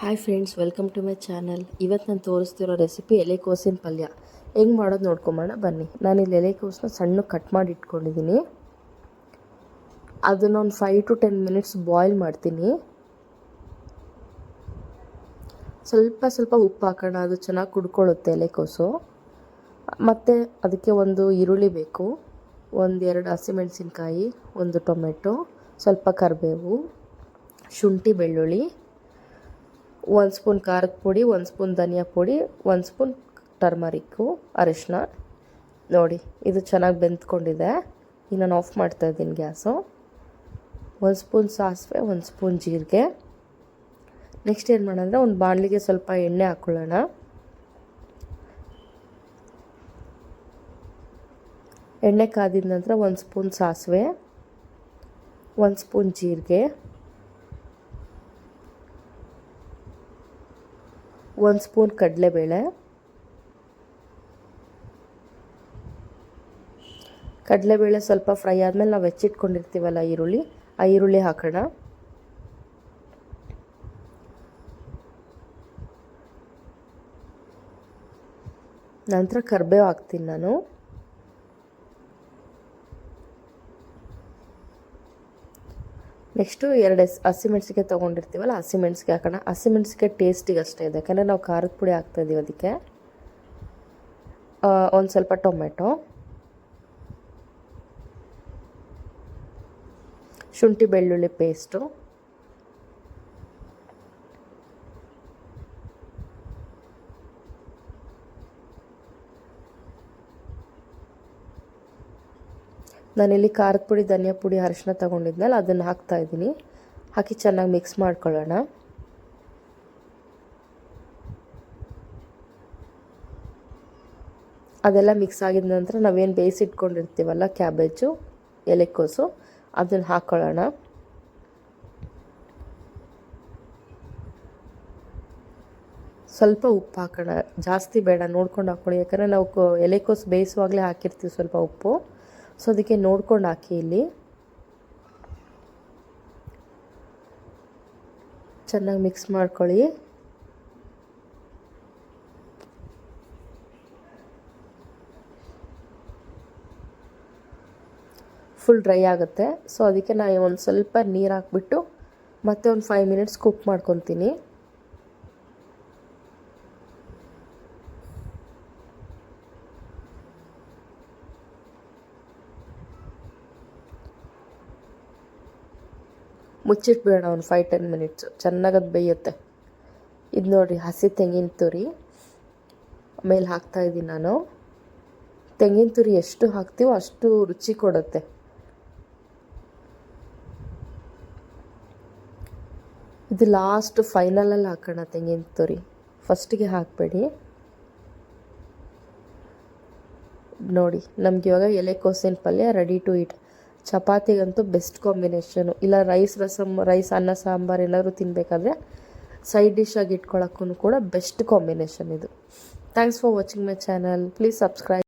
Hi friends welcome to my channel ಇವತ್ತು ನಾನು ತೋರಿಸ್ತಿರೋ recipe ಎಲೆಕೋಸಿನ ಪಲ್ಯ. ಹೆಂಗೆ ಮಾಡೋದು ನೋಡ್ಕೊಂಬೋಣ ಬನ್ನಿ. ನಾನು ಇಲ್ಲಿ ಎಲೆಕೋಸನ್ನ ಸಣ್ಣ ಕಟ್ ಮಾಡಿ ಇಟ್ಕೊಂಡಿದ್ದೀನಿ ಅದನ್ನೊಂದು five to ten minutes boil ಮಾಡ್ತೀನಿ. ಸ್ವಲ್ಪ ಸ್ವಲ್ಪ ಉಪ್ಪು ಹಾಕೋಣ, ಅದು ಚೆನ್ನಾಗಿ ಕುಡ್ಕೊಳ್ಳುತ್ತೆ ಎಲೆಕೋಸು. ಮತ್ತು ಅದಕ್ಕೆ ಒಂದು ಈರುಳ್ಳಿ ಬೇಕು. ಒಂದೆರಡು ಹಸಿಮೆಣಸಿನ್ಕಾಯಿ, ಒಂದು ಟೊಮೆಟೊ, ಸ್ವಲ್ಪ ಕರಿಬೇವು, ಶುಂಠಿ, ಬೆಳ್ಳುಳ್ಳಿ. ಒಂದು ಸ್ಪೂನ್ ಖಾರದ ಪುಡಿ ಒಂದು ಸ್ಪೂನ್ ಧನಿಯಾ ಪುಡಿ ಒಂದು ಸ್ಪೂನ್ ಟರ್ಮರಿಕ್ಕು ಅರಿಶಿನ ನೋಡಿ, ಇದು ಚೆನ್ನಾಗಿ ಬೆಂದ್ಕೊಂಡಿದೆ. ಈಗ ನಾನು ಆಫ್ ಮಾಡ್ತಾ ಇದ್ದೀನಿ ಗ್ಯಾಸು. ಒಂದು ಸ್ಪೂನ್ ಸಾಸಿವೆ ಒಂದು ಸ್ಪೂನ್ ಜೀರಿಗೆ. ನೆಕ್ಸ್ಟ್ ಏನು ಮಾಡೋಣ ಒಂದು ಬಾಣಲಿಗೆ ಸ್ವಲ್ಪ ಎಣ್ಣೆ ಹಾಕ್ಕೊಳ್ಳೋಣ ಎಣ್ಣೆ ಕಾದಿದ ನಂತರ ಒಂದು ಸ್ಪೂನ್ ಸಾಸಿವೆ ಒಂದು ಸ್ಪೂನ್ ಜೀರಿಗೆ. ಒಂದು ಸ್ಪೂನ್ ಕಡಲೆಬೇಳೆ. ಕಡಲೆಬೇಳೆ ಸ್ವಲ್ಪ ಫ್ರೈ ಆದಮೇಲೆ ನಾವು ಹೆಚ್ಚಿಟ್ಕೊಂಡಿರ್ತೀವಲ್ಲ ಈರುಳ್ಳಿ, ಆ ಈರುಳ್ಳಿ ಹಾಕೋಣ. ನಂತರ ಕರಿಬೇವು ಹಾಕ್ತೀನಿ ನಾನು. ನೆಕ್ಸ್ಟು ಎರಡು ಎಸ್ ಹಸಿಮೆಣ್ಸಿಕಾಯಿ ತೊಗೊಂಡಿರ್ತೀವಲ್ಲ ಹಸಿಮೆಣ್ಸಿಗೆ ಹಾಕೋಣ. ಹಸಿಮೆಣ್ಸಿಕಾಯಿ ಟೇಸ್ಟಿಗೆ ಅಷ್ಟೇ ಇದೆ. ಯಾಕಂದರೆ ನಾವು ಖಾರದ ಪುಡಿ ಹಾಕ್ತಾಯಿದ್ದೀವಿ ಅದಕ್ಕೆ. ಒಂದು ಸ್ವಲ್ಪ ಟೊಮೆಟೊ ಶುಂಠಿ ಬೆಳ್ಳುಳ್ಳಿ ಪೇಸ್ಟು ನಾನಿಲ್ಲಿ ಖಾರದ ಪುಡಿ, ಧನಿಯಾ ಪುಡಿ ಅರಿಶಿನ ತೊಗೊಂಡಿದ್ನಲ್ಲ, ಅದನ್ನು ಹಾಕ್ತಾ ಇದ್ದೀನಿ. ಹಾಕಿ ಚೆನ್ನಾಗಿ ಮಿಕ್ಸ್ ಮಾಡ್ಕೊಳ್ಳೋಣ. ಅದೆಲ್ಲ ಮಿಕ್ಸ್ ಆಗಿದ ನಂತರ ನಾವೇನು ಬೇಯಿಸಿಟ್ಕೊಂಡಿರ್ತೀವಲ್ಲ ಕ್ಯಾಬೇಜು, ಎಲೆಕೋಸು, ಅದನ್ನು ಹಾಕ್ಕೊಳ್ಳೋಣ ಸ್ವಲ್ಪ ಉಪ್ಪು ಹಾಕೋಣ. ಜಾಸ್ತಿ ಬೇಡ, ನೋಡ್ಕೊಂಡು ಹಾಕ್ಕೊಳ್ಳಿ ಯಾಕಂದರೆ ನಾವು ಎಲೆಕೋಸು ಬೇಯಿಸುವಾಗಲೇ ಹಾಕಿರ್ತೀವಿ ಸ್ವಲ್ಪ ಉಪ್ಪು. ಸೊ ಅದಕ್ಕೆ ನೋಡ್ಕೊಂಡು ಹಾಕಿ ಇಲ್ಲಿ. ಚೆನ್ನಾಗಿ ಮಿಕ್ಸ್ ಮಾಡ್ಕೊಳ್ಳಿ. ಫುಲ್ ಡ್ರೈ ಆಗುತ್ತೆ. ಸೊ ಅದಕ್ಕೆ ನಾನು ಒಂದು ಸ್ವಲ್ಪ ನೀರು ಹಾಕ್ಬಿಟ್ಟು ಮತ್ತೆ ಒಂದು ಫೈವ್ ಮಿನಿಟ್ಸ್ ಕುಕ್ ಮಾಡ್ಕೊತೀನಿ. ಮುಚ್ಚಿಟ್ಬೇಡ ಒಂದು ಫೈವ್ ಟೆನ್ ಮಿನಿಟ್ಸು ಚೆನ್ನಾಗಿ ಅದು ಬೇಯುತ್ತೆ. ಇದು ನೋಡಿರಿ ಹಸಿ ತೆಂಗಿನ ತುರಿ ಮೇಲೆ ಹಾಕ್ತಾಯಿದ್ದೀನಿ ನಾನು. ತೆಂಗಿನ ತುರಿ ಎಷ್ಟು ಹಾಕ್ತೀವೋ ಅಷ್ಟು ರುಚಿ ಕೊಡುತ್ತೆ. ಇದು ಲಾಸ್ಟ್ ಫೈನಲಲ್ಲಿ ಹಾಕೋಣ ತೆಂಗಿನ ತುರಿ. ಫಸ್ಟಿಗೆ ಹಾಕಬೇಡಿ. ನೋಡಿ, ನಮ್ಗೆ ಇವಾಗ ಎಲೆಕೋಸಿನ ಪಲ್ಯ ರೆಡಿ ಟು ಈಟ್ ಚಪಾತಿಗಂತೂ ಬೆಸ್ಟ್ ಕಾಂಬಿನೇಷನು. ಇಲ್ಲ ರೈಸ್ ರಸಮ್ ರೈಸ್ ಅನ್ನ ಸಾಂಬಾರು ಏನಾದರೂ ತಿನ್ನಬೇಕಾದ್ರೆ ಸೈಡ್ ಡಿಶ್ ಆಗಿ ಇಟ್ಕೊಳ್ಳೋಕ್ಕೂ ಕೂಡ ಬೆಸ್ಟ್ ಕಾಂಬಿನೇಷನ್ ಇದು. Thanks for watching my channel please subscribe